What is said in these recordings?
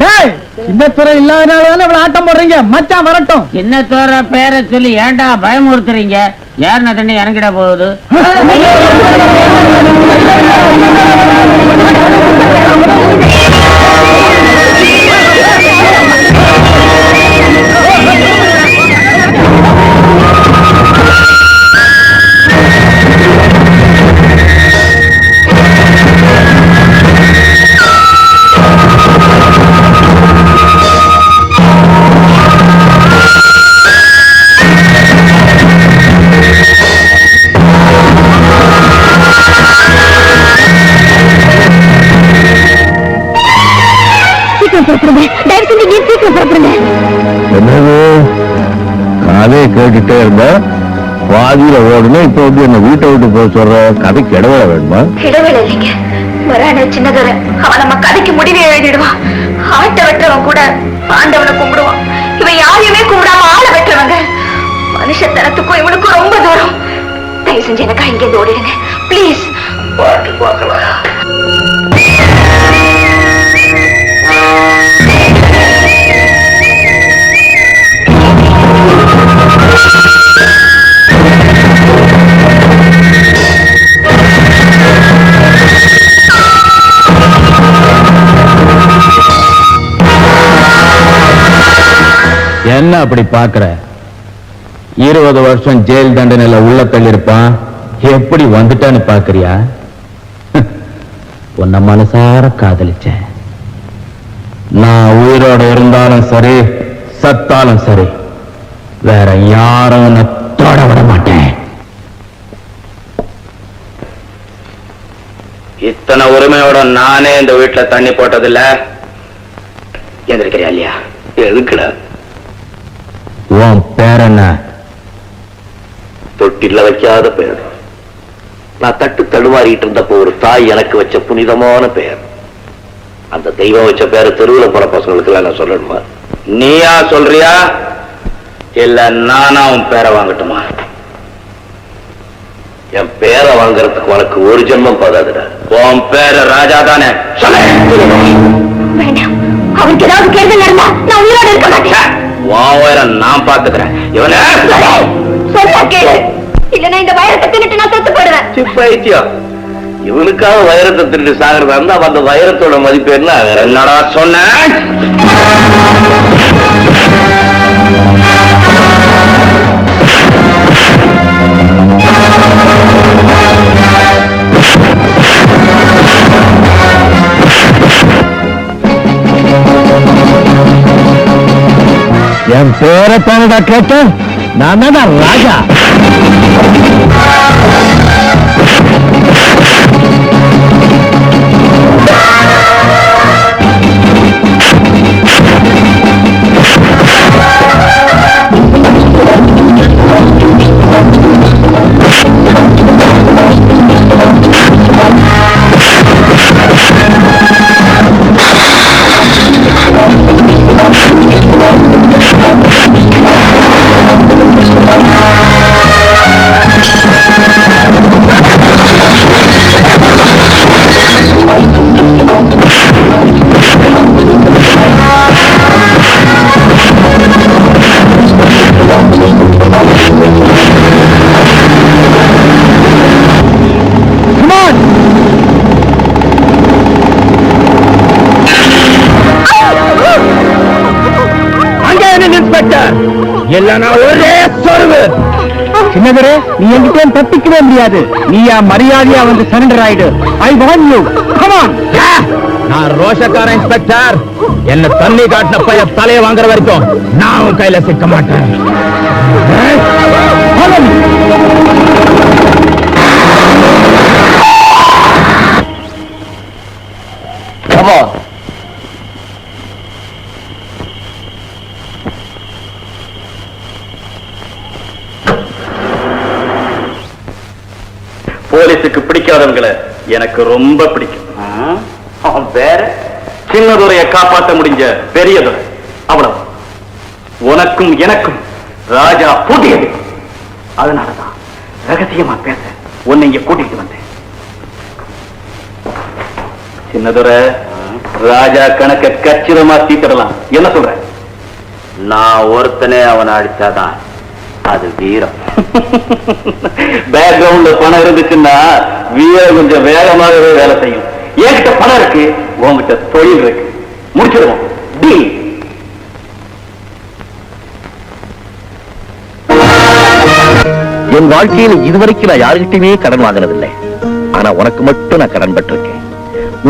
டேய் சின்னத்துறை இல்லாதனால தானே இவ்வளவு ஆட்டம் போடுறீங்க? மச்சான் வரட்டும். சின்னத்தோர பேரை சொல்லி ஏன்டா பயமுறுத்துறீங்க? யாருன தண்ணி இறங்கிட போகுது? புறப்படுங்க. தயவு செஞ்சு நீ சீக்கிரம் புறப்படுங்க. என்னது? கதையை கேட்டுட்டே இருந்தா பாதியில ஓடணும் இப்ப வந்து என்ன வீட்டை விட்டு போக சொல்ற கதைக்கு இடவேளை வேணுமா? இடவேளை இல்லைங்க. வரான சின்னதர. அவன் நம்ம கதைக்கு முடிவே எழுதிடுவான் ஆட்டை வெட்டுறவன் கூட ஆண்டவனை கும்பிடுவான். இவன் யாரையுமே கும்பிடாம ஆளை வெட்டுறவங்க. மனுஷத்தனத்துக்கும் இவனுக்கும் ரொம்ப தூரம். தயவு செஞ்சு எனக்கா இங்க இருந்து ஓடிடுங்க. ப்ளீஸ் பாட்டு பார்க்கலாம் என்ன அப்படி பாக்குற இருபது வருஷம் ஜெயில் தண்டனையில உள்ள தள்ளிருப்பான் எப்படி வந்துட்டான்னு பாக்குறியா உன்னை மனசார காதலிச்சேன். நான் உயிரோட இருந்தாலும் சரி சத்தாலும் சரி வேற யாரும் உன்னை தொட விட மாட்டேன். இத்தனை உரிமையோட நானே இந்த வீட்டுல தண்ணி போட்டதில்ல. எந்திரிக்கிறியா இல்லையா? எதுக்குடா? உன் பேர் என்ன? தொட்டில வைக்காத பெயர் நான் தட்டு தடுமாறிட்டு இருந்தப்போ ஒரு தாய் எனக்கு வச்ச புனிதமான பெயர் அந்த தெய்வம் வச்ச பேரை தெருவில் போற பசங்களுக்கு எல்லாம் நான் சொல்லணுமா? நீயா சொல்றியா? இல்ல நானா உன் பேரை வாங்கட்டுமா? என் பேரை வாங்குறதுக்கு உனக்கு ஒரு ஜென்மம் போதாதுடா. உன் பேரு ராஜா தானே. சொல்ல. அவனுக்கு ஏதாவது கேள்வி நடந்தா நான் உயிரோட இருக்க மாட்டேன். உன் நான் பாத்துக்கிறேன் இவனை சொல்ல கேளு. இல்லைன்னா இந்த வைரத்தை தின்னுட்டு நான் செத்து போயிடுவேன். சிப்பைத்தியம் இவனுக்காக வைரத்தை திருட்டு சாகிறதா இருந்தா அந்த வைரத்தோட மதிப்பு என்ன? என்னடா சொன்னேன் என் பேரை தானடா கேட்டேன் நான் இல்லனா ஒரே சொருவு. சின்னதரே நீ என்கிட்ட தப்பிக்கவே முடியாது. நீயா மரியாதையா வந்து சரண்டர் ஆயிடு. ஐ வாண்ட் யூ கமான் நான் ரோஷக்கார இன்ஸ்பெக்டர் என்ன தண்ணி காட்டின பைய தலையை வாங்குற வரைக்கும் நான் உன் கையில சிக்க மாட்டேன். போலீஸுக்கு எனக்கு ரொம்ப பிடிக்கும். வேற? சின்னதுரைய காப்பாற்ற முடிஞ்ச பெரியதுரை அவ்வளவு. உனக்கும் எனக்கும் ராஜா பூட்டியது அதனாலதான் ரகசியமா பேச உன்னை இங்க கூட்டிட்டு வந்தேன். சின்னதுரை ராஜா கணக்க கச்சிதமா தீர்த்திடலாம். என்ன சொல்ற? நான் ஒருத்தனே அவனை அடிச்சாதான் அது வீரம். பேக்ரவுண்ட்ல பணம் இருந்துச்சுன்னா வீரம் கொஞ்சம் வேகமாகவே வேலை செய்யும். என்கிட்ட பணம் இருக்கு உன்கிட்ட தொழில் இருக்கு. முடிச்சிடுவோம் டீல் என் வாழ்க்கையில இதுவரைக்கும் நான் யாருகிட்டயுமே கடன் வாங்கினதில்லை. ஆனா உனக்கு மட்டும் நான் கடன் பட்டிருக்கேன்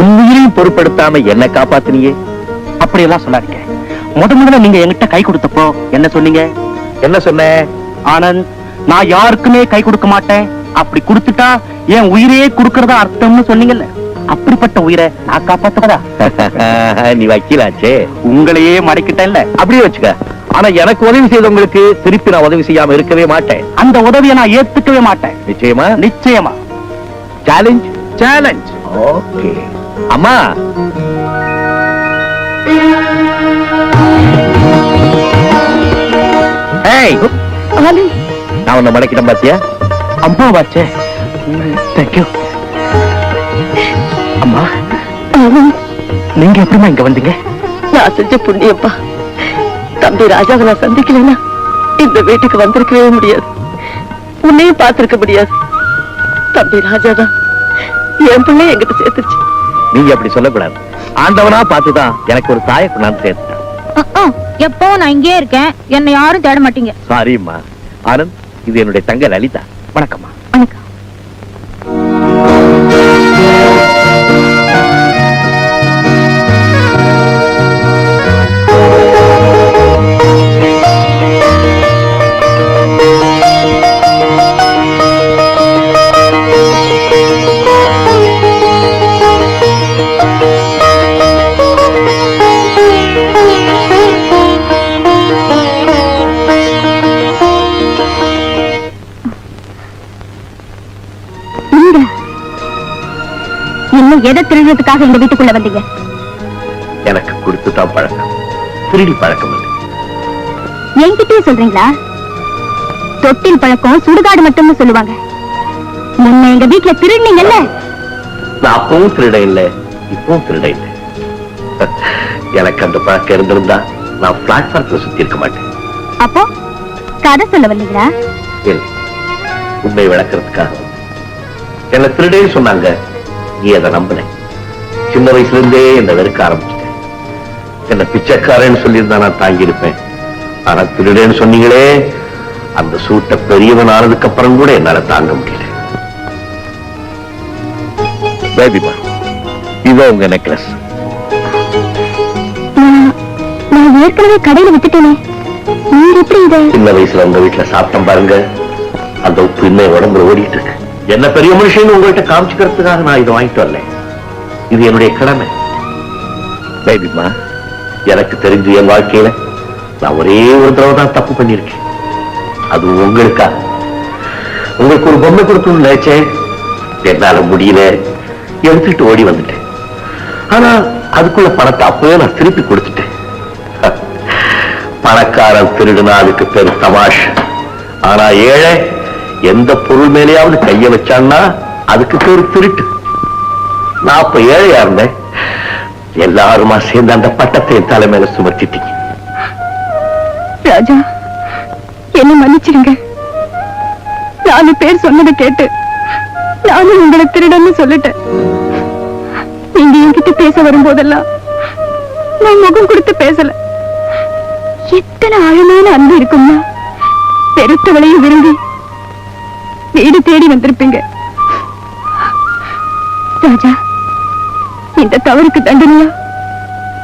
உண்மையிலையும் பொறுப்படுத்தாம என்ன காப்பாத்தினியே. அப்படியெல்லாம் சொல்லாதீங்க. முத முதல்ல நீங்க என்கிட்ட கை கொடுத்தப்போ என்ன சொன்னீங்க? என்ன சொன்ன ஆனந்த் நான் யாருக்குமே கை கொடுக்க மாட்டேன். அப்படி கொடுத்துட்டா என் உயிரையே கொடுக்கறதா அர்த்தம்னு சொன்னீங்கல்ல. அப்படிப்பட்ட உயிரை நான் காப்பாத்துவதா? நீ வக்கீலாச்சே. உங்களையே மடக்கிட்டேன்ல அப்படியே வச்சுக்க. ஆனா எனக்கு உதவி செய்தவங்களுக்கு திருப்பி நான் உதவி செய்யாம இருக்கவே மாட்டேன். அந்த உதவியை நான் ஏத்துக்கவே மாட்டேன். நிச்சயமா? நிச்சயமா. சேலஞ்ச் சேலஞ்ச் ஓகே அம்மா. ஏய் நான் உன்னை மடக்கிட்டேன் பாத்தியா? அம்மா வாச்சே தேங்க்யூ அம்மா நீங்க எப்படிமா இங்க வந்தீங்க? நான் செஞ்ச புண்ணியப்பா தம்பி ராஜாவை நான் சந்திக்கலைன்னா இந்த வீட்டுக்கு வந்திருக்கவே முடியாது. உன்னையும் பார்த்திருக்க முடியாது. தம்பி ராஜாதான் என் பிள்ளை என்கிட்ட சேர்த்துச்சு. நீங்க அப்படி சொல்லக்கூடாது. ஆண்டவனா பார்த்துதான் எனக்கு ஒரு தாயை கொண்டாந்து சேர்த்துட்டான். எப்போ நான் இங்கே இருக்கேன். என்னை யாரும் தேட மாட்டீங்க. சாரிம்மா ஆனந்த் இது என்னுடைய தங்க லலிதா. வணக்கம்மா. எதை திருடுறதுக்காக இந்த வீட்டுக்குள்ள வந்தீங்க? எனக்கு கொடுத்து தான் பழக்கம். திருடி பழக்கம் இல்லை. என்கிட்டயே சொல்றீங்களா? தொட்டில் பழக்கம் சுடுகாடு மட்டும்னு சொல்லுவாங்க. முன்ன எங்க வீட்டுல திருடுனீங்கல்ல? நான் அப்பவும் திருட இல்லை இப்பவும் திருட இல்லை எனக்கு அந்த பழக்கம் இருந்திருந்தா நான் பிளாட்ஃபார்ம்ல சுத்தி இருக்க மாட்டேன். அப்போ கதை சொல்ல இல்லை. உண்மை விளக்குறதுக்காக. என்னை திருடேன்னு சொன்னாங்க. நீ அதை நம்பின. சின்ன வயசுல இருந்தே என்னை வெறுக்க ஆரம்பிச்சிட்டேன். என்ன பிச்சைக்காரன்னு சொல்லியிருந்தா நான் தாங்கி இருப்பேன் ஆனா திருடேன்னு சொன்னீங்களே அந்த சூட்டை பெரியவன் ஆனதுக்கு அப்புறம் கூட என்னால தாங்க முடியல. பேபிமா இதோ உங்க நெக்லஸ் நான் ஏற்கனவே கடையில விட்டுட்டேனே. நீங்க எப்படி இதை? சின்ன வயசுல உங்க வீட்டுல சாப்பிட்டேன் பாருங்க. அந்த உப்பு இன்னும் உடம்புல ஓடிட்டு இருக்கு. என்ன பெரிய மனுஷன் உங்கள்கிட்ட காமிச்சுக்கிறதுக்காக நான் இதை வாங்கிட்டு வரல. இது என்னுடைய கடமை. பேபிமா எனக்கு தெரிஞ்சு என் வாழ்க்கையில நான் ஒரே ஒரு தடவை தான் தப்பு பண்ணிருக்கேன் அது உங்களுக்கா? உங்களுக்கு ஒரு பொம்மை கொடுக்கணும்னு நினைச்சேன். என்னால முடியல. எடுத்துட்டு ஓடி வந்துட்டேன். ஆனா அதுக்குள்ள பணத்தை அப்பவே நான் திருப்பி கொடுத்துட்டேன். பணக்காரன் திருடுனா அதுக்கு பேரு தமாஷ். ஆனா ஏழை எந்த பொருள் மேலேயாவது கைய வச்சான்னா அதுக்கு பேரு திருட்டு. நான் அப்ப ஏழையா இருந்தேன். எல்லாருமா சேர்ந்து அந்த பட்டத்தை என் தலை மேல சுமத்திட்டீங்க. ராஜா என்ன மன்னிச்சிருங்க. நாலு பேர் சொன்னதை கேட்டு நானும் உங்களை திருடன்னு சொல்லிட்டேன். நீங்க என்கிட்ட பேச வரும்போதெல்லாம் நான் முகம் கொடுத்து பேசல. எத்தனை ஆழமான அன்பு இருக்கும்னா பெருத்தவளையும் விரும்பி வீடு தேடி வந்திருப்பீங்க. ராஜா இந்த தவறுக்கு தண்டனையா?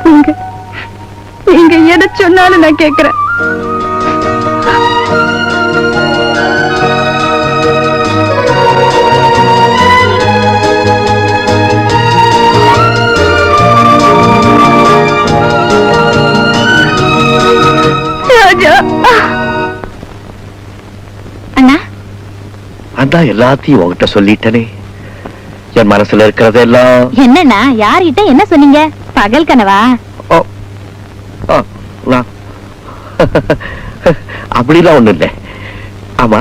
நீங்க நீங்க எதை சொன்னாலும் நான் கேட்கிறேன். அதான் எல்லாத்தையும் உங்ககிட்ட சொல்லிட்டேனே. என் மனசுல இருக்கிறதெல்லாம். என்னண்ணா யார்கிட்ட என்ன சொன்னீங்க? பகல் கனவா? நான் அப்படிலாம் ஒண்ணு இல்லை. ஆமா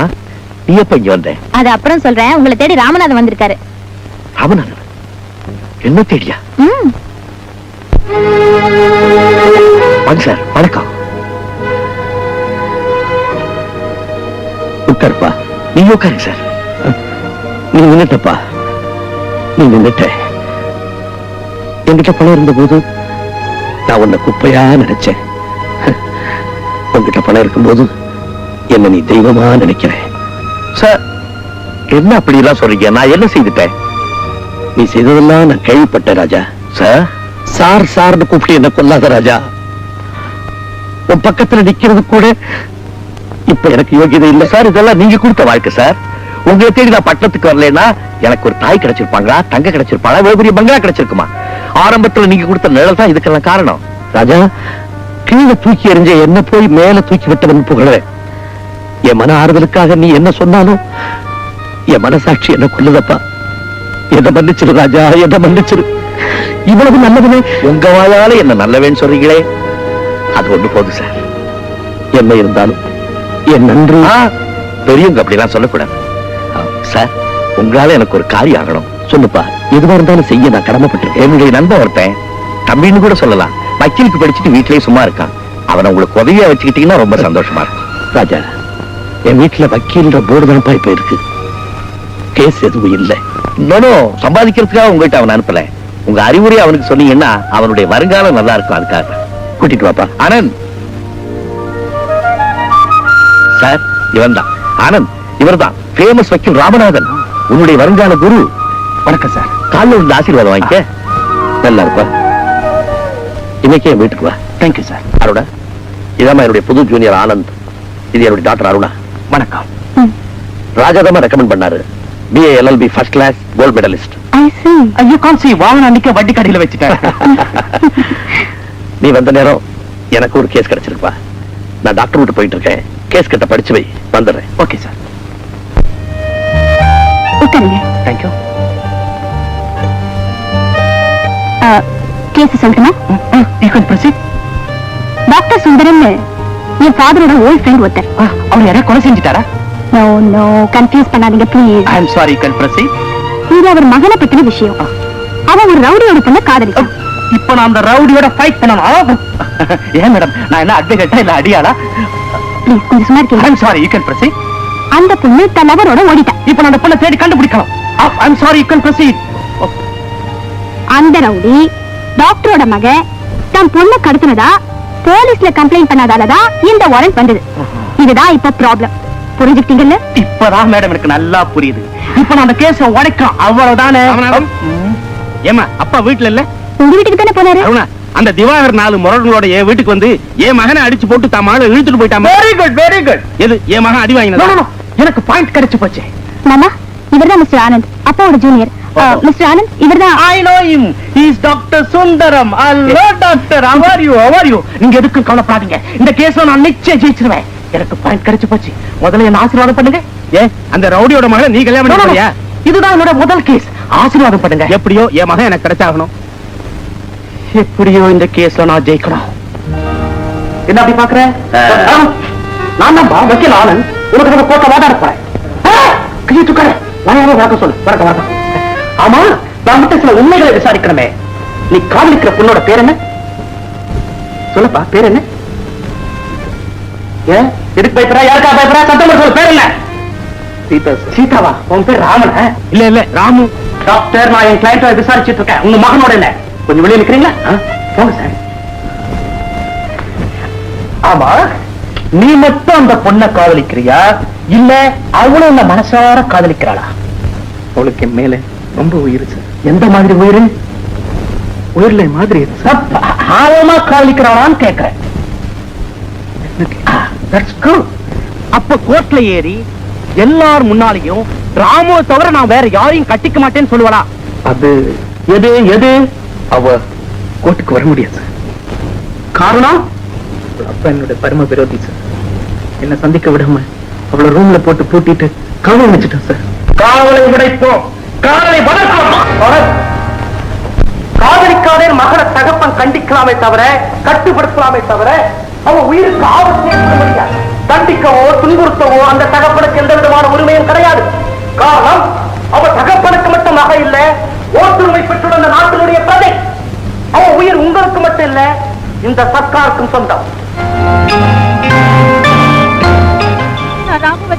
நீ எப்ப இங்க வந்த? அது அப்புறம் சொல்றேன் உங்களை தேடி ராமநாதன் வந்திருக்காரு. ராமநாதன்? என்ன தேடியா? வாங்க சார் வணக்கம். உட்காருப்பா. நீங்க உட்காருங்க சார். நீ நின்னுட்டப்பா. நீ நின்னுட்ட. என்கிட்ட பணம் இருந்தபோது நான் உன்னை குப்பையா நினைச்சேன். உன்கிட்ட பணம் இருக்கும்போது என்ன நீ தெய்வமா நினைக்கிறேன் சார் என்ன அப்படி எல்லாம் சொல்றீங்க? நான் என்ன செய்துட்டேன்? நீ செய்ததெல்லாம் நான் கேள்விப்பட்டேன் ராஜா. சார்? சார் சார்னு கூப்பிட்டு என்ன கொல்லாத ராஜா. உன் பக்கத்துல நிக்கிறது கூட இப்ப எனக்கு யோகியதை இல்ல. சார் இதெல்லாம் நீங்க கொடுத்த வாழ்க்கை சார். உங்களை தேடி நான் பட்டணத்துக்கு வரலைன்னா எனக்கு ஒரு தாய் கிடைச்சிருப்பாங்களா தங்க கிடைச்சிருப்பாங்களா இவ்வளவு பெரிய பங்களா கிடைச்சிருக்குமா? ஆரம்பத்துல நீங்க கொடுத்த நிழல் தான் இதுக்கெல்லாம் காரணம். ராஜா கீழே தூக்கி எறிஞ்ச என்ன போய் மேல தூக்கி விட்டவன் புகழ என் மன ஆறுதலுக்காக நீ என்ன சொன்னாலும் என் மனசாட்சி என்ன கொல்லுதப்பா. என்ன மன்னிச்சிரு ராஜா என்ன மன்னிச்சிரு. இவ்வளவு நல்லவனே. உங்க வாயால என்ன நல்லவேன்னு சொல்றீங்களே? அது ஒண்ணு போதும் சார். என்ன இருந்தாலும் என் நன்றி. பெரியவங்க அப்படிலாம் சொல்லக்கூடாது. சார் உங்களால எனக்கு ஒரு காரியம் ஆகணும். சொல்லுப்பா எதுவா இருந்தாலும் செய்ய நான் கடமைப்பட்டிருக்கேன். என்னுடைய நண்பன் ஒருத்தன் தம்பின்னு கூட சொல்லலாம். வக்கீலுக்கு படிச்சுட்டு வீட்லயே சும்மா இருக்கான். அவனை உங்களுக்கு உதவியா வச்சுக்கிட்டீங்கன்னா ரொம்ப சந்தோஷமா இருக்கும். ராஜா என் வீட்டுல வக்கீல்ன்ற போர்டு தான்ப்பா இப்ப இருக்கு கேஸ் எதுவும் இல்லை. நானோ சம்பாதிக்கிறதுக்காக உங்கள்கிட்ட அவன் அனுப்பல. உங்க அறிவுரை அவனுக்கு சொன்னீங்கன்னா அவனுடைய வருங்காலம் நல்லா இருக்கும் அதுக்காக. கூட்டிட்டு வாப்பா. ஆனந்த்! சார் இவன் தான் ஆனந்த் இவர்தான். ஃபேமஸ் வக்கீல் ராமநாதன். உன்னுடைய வருங்கால குரு. வணக்கம் சார். காலைல வந்து ஆசீர்வாதம் வாங்கிக்க. நல்லா இருப்பா. இன்னைக்கு என் வீட்டுக்கு வா. தேங்க்யூ சார் அருணா இதாம்மா என்னுடைய புது ஜூனியர் ஆனந்த். இது என்னுடைய டாக்டர் அருணா. வணக்கம். ராஜாதாமா ரெக்கமெண்ட் பண்ணாரு. BA LLB first class gold medalist ஐ ஐயோ கான்சி வாகனம் அன்னைக்கு வட்டி கடையில வச்சுட்டேன். நீ வந்த நேரம் எனக்கு ஒரு கேஸ் கிடைச்சிருப்பா நான் டாக்டர் விட்டு போயிட்டு இருக்கேன். கேஸ் கிட்ட படிச்சு வை. வந்துடுறேன். ஓகே சார் உட்காருங்க தேங்க்யூ கேஸ் சொல்லட்டுமா டாக்டர் சுந்தரம்னு என் ஃபாதரோட ஓல்ட் ஃப்ரெண்ட் ஒருத்தர். அவர் யாரா கொலை செஞ்சுட்டாரா? நோ நோ கன்ஃபியூஸ் பண்ணாதீங்க please I am sorry can proceed இது அவர் மகனை பத்தின விஷயம். அவன் ஒரு ரவுடியோட பொண்ண காதலிச்சான் இப்போ நான் அந்த ரவுடியோட ஃபைட் பண்ணணும்? ஏன் மேடம் நான் என்ன அட்வொகேட்டா இல்ல அடியாளா? ப்ளீஸ் கொஞ்சம் சும்மா ஐ இருக்கீங்க. Am sorry you can proceed அந்த பொண்ணு தன் லவரோட ஓடிட்டான் இப்போ நான் அந்த பொண்ணை தேடி கண்டுபிடிக்கணும் I am sorry you can proceed அந்த ரவுடி டாக்டரோட மக தன் பொண்ணை கடத்தினதா போலீஸ்ல கம்ப்ளைண்ட் பண்ணாதாலதான் இந்த வாரண்ட் வந்தது. இதுதான் இப்ப ப்ராப்ளம் புரிஞ்சுக்கிட்டீங்கல்ல? இப்பதான் மேடம் எனக்கு நல்லா புரியுது. இப்ப நான் அந்த கேஸ உடைக்கும் அவ்வளவுதானே. ஏமா அப்பா வீட்டுல இல்ல? உங்க வீட்டுக்கு தானே போனாரு? அருணா அந்த திவாகர் நாலு முரடங்களோட என் வீட்டுக்கு வந்து என் மகனை அடிச்சு போட்டு தான் மகளை இழுத்துட்டு போயிட்டான் வெரி குட் வெரி குட் எது என் மகன் அடி வாங்கினதா? எனக்கு பாயிண்ட் கிடைச்சு போச்சு. மாமா இவர்தான் மிஸ்டர் ஆனந்த் அப்பாவோட ஜூனியர் மிஸ்டர் ஆனந்த் இவர்தான் I know him is doctor Sundaram. Hello doctor how are you? How are you? நீங்க எதுக்கும் கவலைப்படாதீங்க. இந்த கேஸ்ல நான் நிச்சயம் ஜெயிச்சிருவேன். எனக்கு பாயிண்ட் கிடைச்சு போச்சு. முதல்ல என்ன ஆசீர்வாதம் பண்ணுங்க. ஏ அந்த ரவுடியோட மகளை நீ கல்யாணம். பண்ணியா இதுதான் என்னோட முதல் கேஸ் ஆசீர்வாதம் பண்ணுங்க. எப்படியோ என் மகன் எனக்கு கிடைச்சாகணும். எப்படியோ இந்த கேஸ்ல நான் ஜெயிக்கணும். என்ன அப்படி பாக்குற நான் தான் வக்கீல் ஆனந்த் உனக்கு நம்ம கோர்ட்ல வாதாட போறேன். கையை தூக்காத. நான் வழக்க சொல்லு. வழக்க வழக்கம் ஆமா நான் மட்டும் சில உண்மைகளை விசாரிக்கணுமே. நீ காதலிக்கிற பொண்ணோட பேர் என்ன? சொல்லுப்பா பேர் என்ன? ஏன்? எதுக்கு பயப்படுறா? யாருக்கா பயப்படுறா? சத்தமா சொல்லு பேர் என்ன? சீதா சீதாவா? உன் பேர் ராமன் இல்ல இல்ல ராமு. டாக்டர் நான் என் கிளைண்ட விசாரிச்சிட்டு இருக்கேன். உங்க மகனோட என்ன? கொஞ்சம் வெளியே நிக்கிறீங்களா? போங்க சார். ஆமா. நீ மட்டும் அந்த பொண்ணை காதலிக்கிறியா? இல்ல அவளும் உன்னை மனசார காதலிக்கிறாளா? அவளுக்கு என் மேல ரொம்ப உயிர் சார். எந்த மாதிரி உயிர்? உயிர்ல மாதிரி ஆழமா காதலிக்கிறாளான்னு கேக்குறேன் அப்ப கோர்ட்ல ஏறி எல்லார் முன்னாலையும் ராமுவை தவிர நான் வேற யாரையும் கட்டிக்க மாட்டேன்னு சொல்லுவாளா? அது எது எது? அவ கோர்ட்டுக்கு வர முடியாது காரணம்? அப்பா என்னோட பரம விரோதி சார். என்ன சந்திக்க விடாம அவளை ரூம்ல போட்டு பூட்டிட்டு கவலை வச்சுட்டேன் சார் காவலை உடைப்போம். காதலை வளர்க்கலாம் காதலிக்காதே மகனை தகப்பன் கண்டிக்கலாமே தவிர கட்டுப்படுத்தலாமே தவிர அவன் உயிருக்கு ஆபத்து ஏற்பட முடியாது. தண்டிக்கவோ துன்புறுத்தவோ அந்த தகப்பனுக்கு எந்த விதமான உரிமையும் கிடையாது. காரணம் அவ தகப்பனுக்கு மட்டும் மக இல்ல ஓட்டுரிமை பெற்றுள்ள அந்த நாட்டினுடைய பிரதை. அவன் உயிர் உங்களுக்கு மட்டும் இல்ல இந்த சர்க்காருக்கும் சொந்தம். நான் ராமுவை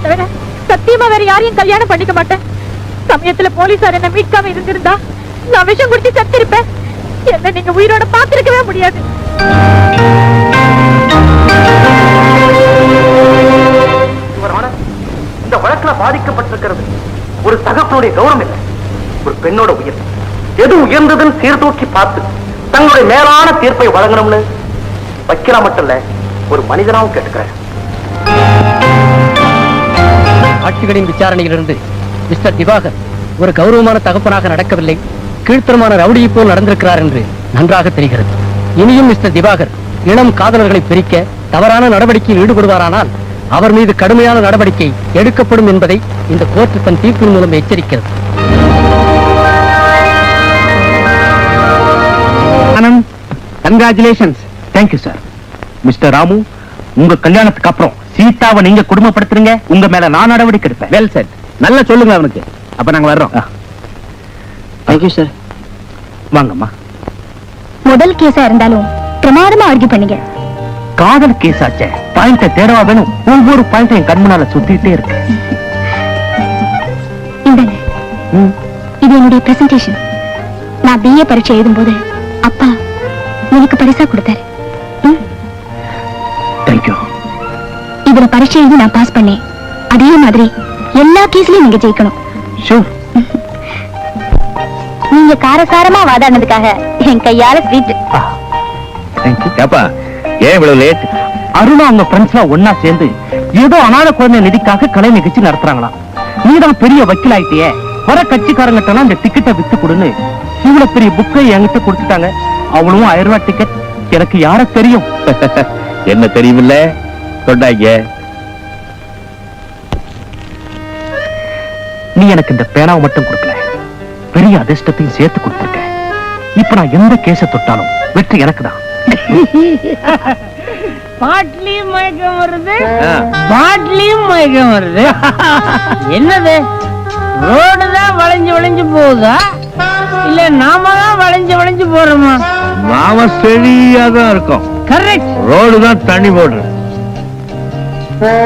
தவிர சத்தியமா வேற யாரையும் கல்யாணம் பண்ணிக்க மாட்டேன். சமயத்துல போலீசார் என்ன மீட்காம இருந்திருந்தா நான் விஷம் குடிச்சு சத்திருப்பேன். என்ன நீங்க உயிரோட பாத்திருக்கவே முடியாது. இந்த வழக்குல பாதிக்கப்பட்டிருக்கிறது. ஒரு தகப்பனுடைய கௌரவம் இல்லை. ஒரு பெண்ணோட உயிர். எது உயர்ந்ததுன்னு சீர்தூக்கி பார்த்து தங்களுடைய மேலான தீர்ப்பை வழங்கணும்னு வக்கீலா மட்டும் இல்ல ஒரு மனிதனாவும் கேட்டுக்கிறேன் சாட்சிகளின் விசாரணையிலிருந்து மிஸ்டர் திவாகர் ஒரு கௌரவமான தகப்பனாக நடக்கவில்லை. கீழ்த்தரமான ரவுடியை போல் நடந்திருக்கிறார் என்று நன்றாக தெரிகிறது. இனியும் மிஸ்டர் திவாகர் இளம் காதலர்களை பிரிக்க தவறான நடவடிக்கையில் ஈடுபடுவாரானால் அவர் மீது கடுமையான நடவடிக்கை எடுக்கப்படும் என்பதை இந்த கோர்ட் தன் தீர்ப்பின் மூலம் எச்சரிக்கிறது. Congratulations thank you sir mister Ramu உங்க கல்யாணத்துக்கு அப்புறம் சீதாவை நீங்க குடும்பப்படுத்துறீங்க உங்க மேல நான் நடவடிக்கை எடுப்பேன். வெல் சார் நல்லா சொல்லுங்க அவனுக்கு. அப்ப நாங்க வர்றோம். தேங்க்யூ சார் வாங்கம்மா. முதல் கேஸா இருந்தாலும் பிரமாதமா ஆர்கியூ பண்ணீங்க. காதல் கேஸ் ஆச்சே பாயிண்ட தேடவா வேணும் ஒவ்வொரு பாயிண்ட் என் கண்முனால சுத்திட்டே இருக்கு. இந்தாங்க. இது என்னுடைய பிரசன்டேஷன் நான் பிஏ பரீட்சை எழுதும்போது அப்பா எனக்கு பரிசா கொடுத்தாரு. தேங்க்யூ இதுல பரீட்சை எழுதி நான் பாஸ் பண்ணேன். அதே மாதிரி எல்லா கேஸ்லயும் நீங்க ஜெயிக்கணும். நீங்க காரசாரமா வாதாடினதுக்காக என் கையால ஸ்வீட் ஏன் இவ்வளவு லேட் அருணா அவங்க ஃப்ரெண்ட்ஸ்லாம் ஒன்னா சேர்ந்து ஏதோ அனாதை குழந்தை நிதிக்காக கலை நிகழ்ச்சி நடத்துறாங்களாம். நீதான் பெரிய வக்கீல் ஆயிட்டியே வர கட்சிக்காரங்கிட்ட இந்த டிக்கெட்டை வித்து கொடுன்னு இவ்வளவு பெரிய புக்கை என்கிட்ட கொடுத்துட்டாங்க. அவளும் ஆயிரம் ரூபாய் டிக்கெட் எனக்கு யார தெரியும்? என்ன தெரியுமில்ல? சொன்னாங்க நீ எனக்கு இந்த பேனாவை மட்டும் கொடுக்கல. பெரிய அதிர்ஷ்டத்தையும் சேர்த்து கொடுத்திருக்க. இப்ப நான் எந்த கேஸ தொட்டாலும் வெற்றி எனக்கு தான். பாட்லயும் மயக்கம் வருது. பாட்லயும் மயக்கம் வருது. என்னது? ரோடு தான் வளைஞ்சு வளைஞ்சு போகுதா? இல்ல நாம தான் வளைஞ்சு வளைஞ்சு போறோமா? நாம சரியா தான் இருக்கோம். கரெக்ட் ரோடு தான் தண்ணி போடுறது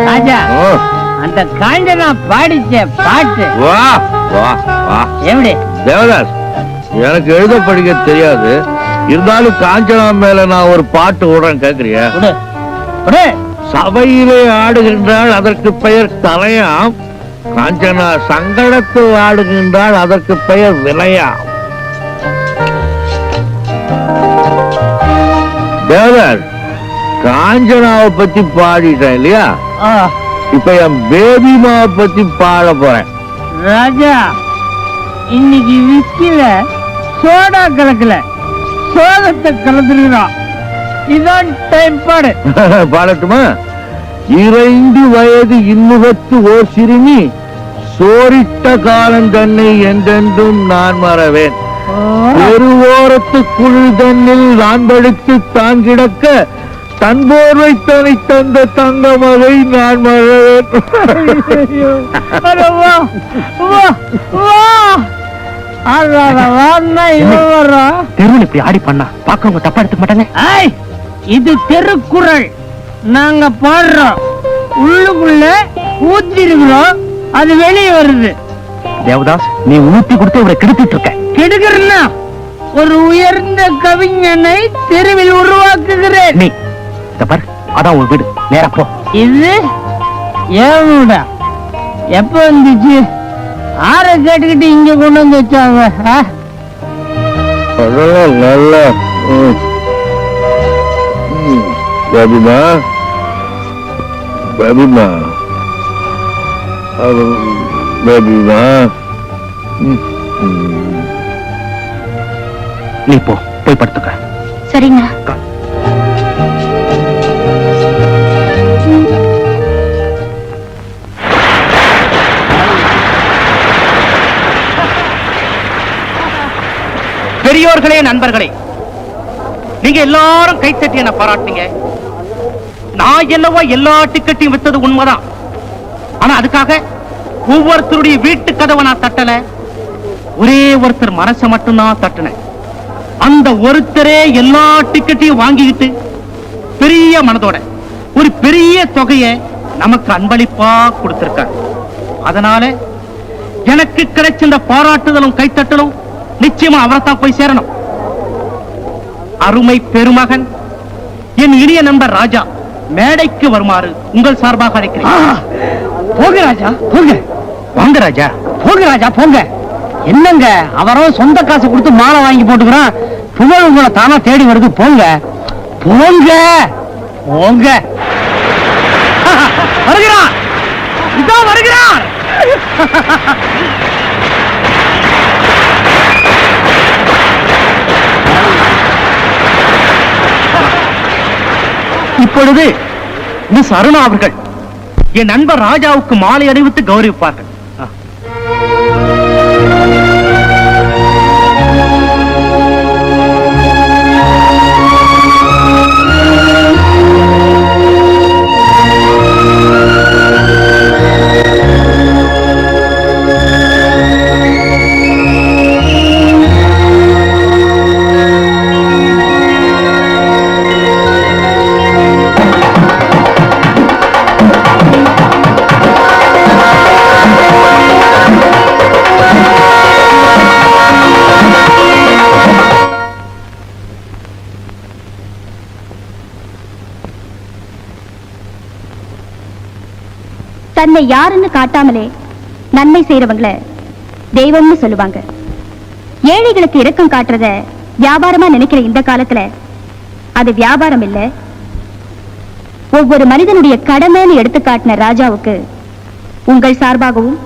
ராஜா அந்த காஞ்சனா பாடிச்ச பாட்டு. வா வா வா. எப்படி தேவதாஸ் எனக்கு எழுத படிக்க தெரியாது. இருந்தாலும் காஞ்சனா மேல நான் ஒரு பாட்டு விடுறேன் கேக்குறியா? சபையிலே ஆடுகின்றாள் அதற்கு பெயர் தலையாம். காஞ்சனா சங்கடத்து ஆடுகின்றாள் அதற்கு பெயர் விலையாம். தேவதாஸ் காஞ்சனாவை பத்தி பாடிட்டேன் இல்லையா? இப்ப என் பேபிமாவை பத்தி பாட போறேன். ராஜா இன்னைக்கு விஸ்கில சோடா கலக்கல. சோதத்தை கலந்துருக்கிறான். இதான் டைம் பாடு. பாடட்டுமா? இறைந்து வயது இன்னுகத்து ஓர் சிறுமி சோரிட்ட காலம் தன்னை என்றென்றும் நான் மறவேன். பெருவோரத்துக்குள் தன்னில் நான் படுத்து தான் கிடக்க தன் போர்வை தனை தந்த தங்க மகை நான். தெருவில் இப்படி ஆடி பண்ணா பாக்கவங்க தப்பா எடுத்துக்க மாட்டாங்க இது திருக்குறள். நாங்க பாடுறோம். உள்ளுக்குள்ள ஊத்தி இருக்கிறோம் அது வெளியே வருது. தேவதாஸ் நீ ஊத்தி கொடுத்து இவரை கெடுத்துட்டு இருக்க. கெடுக்கிறன்னா ஒரு உயர்ந்த கவிஞனை தெருவில் உருவாக்குகிறேன். பாரு அதான் ஒரு வீடு. நேரா போ. இது ஏமுடா எப்ப வந்துச்சு? ஆற கேட்டுக்கிட்டு இங்க கொண்டு வந்து வச்சாங்க. நல்லா பேபிமா பேபிமா பேபிமா நீ போ போய் படுத்துக்க. சரிங்க. பெரியோர்களே நண்பர்களே நீங்க எல்லாரும் கைத்தட்டி என்ன பாராட்டுங்க நான் என்னவோ எல்லா டிக்கெட்டையும் வித்தது உண்மைதான். ஆனா அதுக்காக ஒவ்வொருத்தருடைய வீட்டு கதவை நான் தட்டல. ஒரே ஒருத்தர் மனசை மட்டும்தான் தட்டினேன். அந்த ஒருத்தரே எல்லா டிக்கெட்டையும் வாங்கிக்கிட்டு பெரிய மனதோட ஒரு பெரிய தொகையை நமக்கு அன்பளிப்பா கொடுத்திருக்காரு. அதனால எனக்கு கிடைச்ச இந்த பாராட்டுதலும் கைத்தட்டலும் நிச்சயமா அவரைத்தான் போய் சேரணும். அருமை பெருமகன். என் இனிய நண்பர் ராஜா மேடைக்கு வருமாறு உங்கள் சார்பாக அழைக்கிறேன். போங்க ராஜா போங்க. வாங்க ராஜா. போங்க ராஜா போங்க. என்னங்க அவரும் சொந்த காசு கொடுத்து மாலை வாங்கி போட்டுக்கிறான் புகழ் உங்களை தானா தேடி வருது போங்க. போங்க போங்க. வருகிறான் இதோ வருகிறான் இப்பொழுது மிஸ் அருணா அவர்கள் என் நண்பர் ராஜாவுக்கு மாலை அணிவித்து கௌரவிப்பார்கள். தன்னை யாருன்னு காட்டாமலே நன்மை செய்யறவங்கள தெய்வம்னு சொல்லுவாங்க. ஏழைகளுக்கு இரக்கம் காட்டுறத வியாபாரமா நினைக்கிற இந்த காலத்துல அது வியாபாரம் இல்ல. ஒவ்வொரு மனிதனுடைய கடமைன்னு எடுத்து காட்டின ராஜாவுக்கு உங்கள் சார்பாகவும்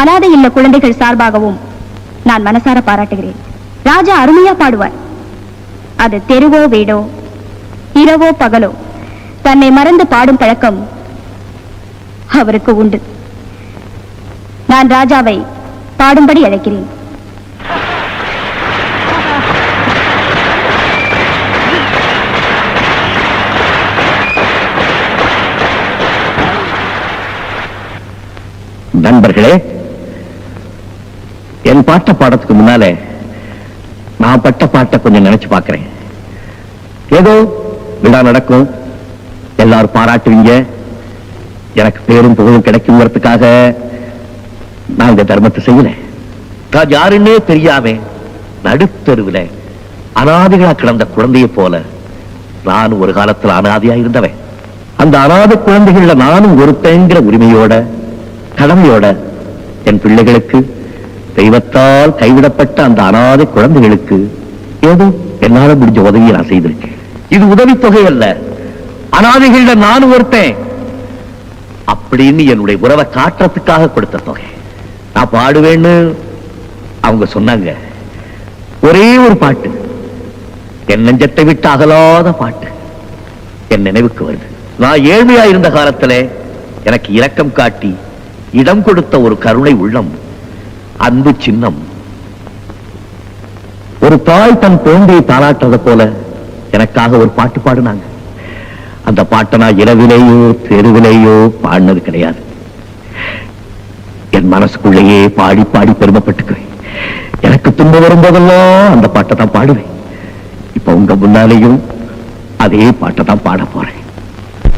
அனாதை இல்ல குழந்தைகள் சார்பாகவும் நான் மனசார பாராட்டுகிறேன். ராஜா அருமையா பாடுவார். அது தெருவோ வீடோ இரவோ பகலோ தன்னை மறந்து பாடும் பழக்கம் அவருக்கு உண்டு. நான் ராஜாவை பாடும்படி அழைக்கிறேன். நண்பர்களே என் பாட்ட பாடத்துக்கு முன்னாலே நான் பட்ட பாட்டை கொஞ்சம் நினைச்சு பார்க்கிறேன். ஏதோ விழா நடக்கும் எல்லாரும் பாராட்டுவீங்க எனக்கு பேரும் புகழும் கிடைக்குங்கிறதுக்காக நான் இந்த தர்மத்தை செய்யல. நான் யாருன்னே தெரியாம நடுத்தருவில் அனாதைகளா கிடந்த குழந்தையை போல நான் ஒரு காலத்தில் அனாதையா இருந்தவன். அந்த அனாதை குழந்தைகள்ல நானும் ஒருத்தங்கிற உரிமையோட கடமையோட என் பிள்ளைகளுக்கு தெய்வத்தால் கைவிடப்பட்ட அந்த அனாதை குழந்தைகளுக்கு ஏதோ என்னால முடிஞ்ச உதவியை நான் செய்திருக்கேன். இது உதவித்தொகை அல்ல. அனாதைகள்ல நானும் ஒருத்தன். அப்படின்னு என்னுடைய உறவை காட்டுறதுக்காக கொடுத்த தொகை. நான் பாடுவேன்னு அவங்க சொன்னாங்க. ஒரே ஒரு பாட்டு. என் நெஞ்சத்தை விட்டு அகலாத பாட்டு. என் நினைவுக்கு வருது. நான் ஏழ்மையா இருந்த காலத்துல எனக்கு இரக்கம் காட்டி இடம் கொடுத்த ஒரு கருணை உள்ளம் அன்பு சின்னம். ஒரு தாய் தன் குழந்தையை தாளாட்டுறத போல எனக்காக ஒரு பாட்டு பாடுனாங்க. அந்த பாட்டை நான் இரவிலேயோ தெருவிலேயோ பாடினது கிடையாது. என் மனசுக்குள்ளேயே பாடி பாடி பெருமைப்பட்டுக்குவேன். எனக்கு துன்பம் வரும்போதெல்லாம் அந்த பாட்டை தான் பாடுவேன். இப்ப உங்க முன்னாலேயும் அதே பாட்டை தான் பாட போறேன்.